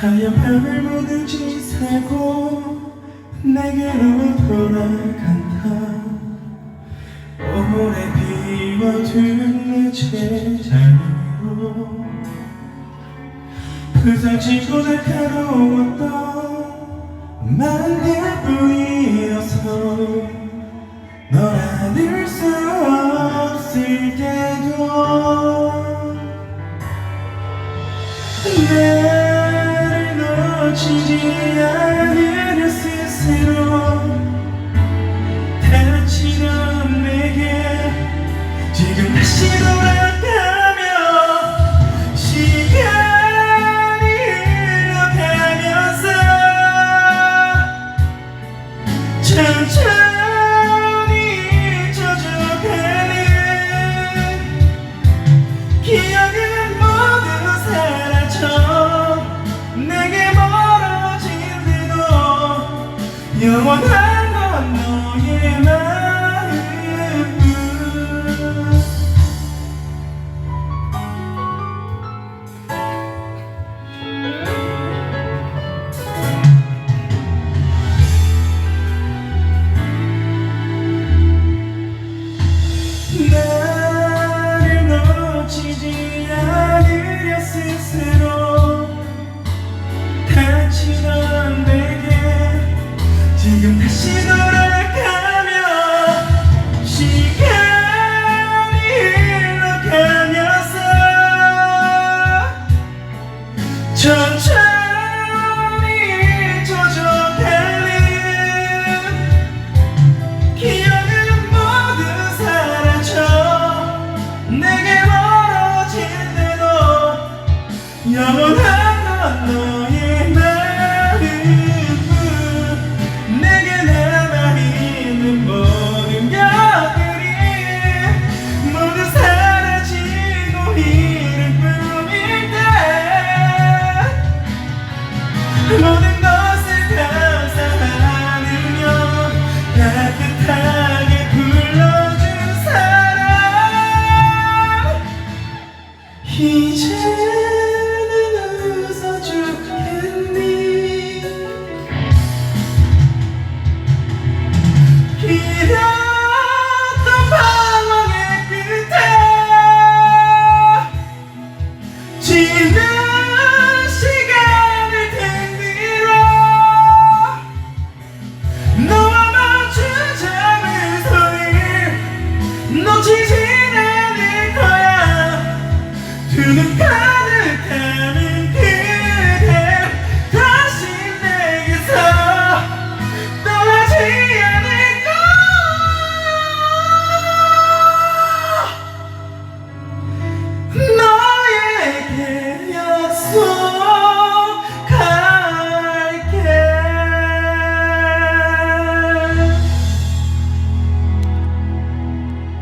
하얀 별을 모두 지새고 내게로 돌아간다. 오래 비워둔 내 제자리로 부서지고 날카로웠던 만개뿐이어서 널 안을 수 없을 때도 나를 놓치지 않으려 스스로 다치던 내게 지금 다시 돌아가며 시간이 흘러가면서 천천히 영원한 건 너의 마음 나를 놓치지 않으려 스스로 천천히 젖어갈린 기억은 모두 사라져. 내게 멀어진 대도 영원한 넌너 Amen.